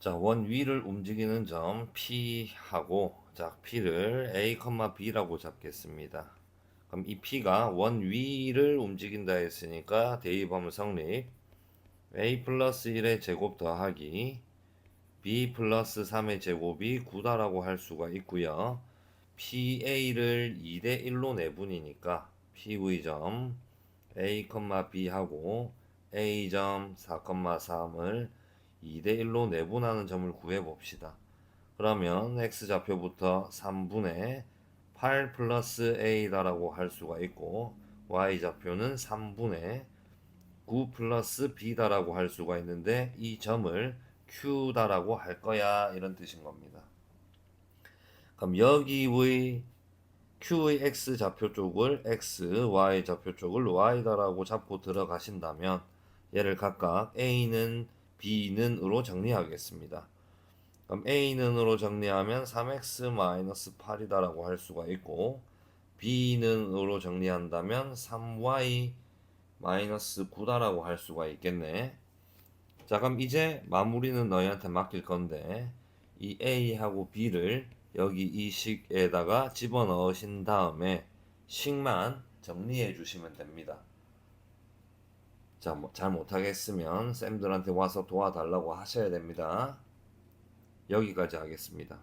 자, 원 위를 움직이는 점 P하고 자, P를 A, B라고 잡겠습니다. 그럼 이 P가 원 위를 움직인다 했으니까 대입하면 성립. A 플러스 1의 제곱 더하기 B 플러스 3의 제곱이 9다라고 할 수가 있고요. PA를 2대 1로 내분이니까 PV 점 A, B 하고 A 점 4, 3을 2대 1로 내분하는 점을 구해 봅시다. 그러면 x 좌표부터 3분의 8 플러스 a다라고 할 수가 있고 y 좌표는 3분의 9 플러스 b다라고 할 수가 있는데 이 점을 q다라고 할 거야 이런 뜻인 겁니다. 그럼 여기의 q의 x 좌표 쪽을 x, y 좌표 쪽을 y다라고 잡고 들어가신다면 얘를 각각 a는 b는으로 정리하겠습니다. 그럼 a는으로 정리하면 3x-8이다라고 할 수가 있고 b는으로 정리한다면 3y-9다라고 할 수가 있겠네. 자 그럼 이제 마무리는 너희한테 맡길 건데 이 a하고 b를 여기 이 식에다가 집어넣으신 다음에 식만 정리해 주시면 됩니다. 자, 뭐, 잘 못하겠으면 쌤들한테 와서 도와달라고 하셔야 됩니다. 여기까지 하겠습니다.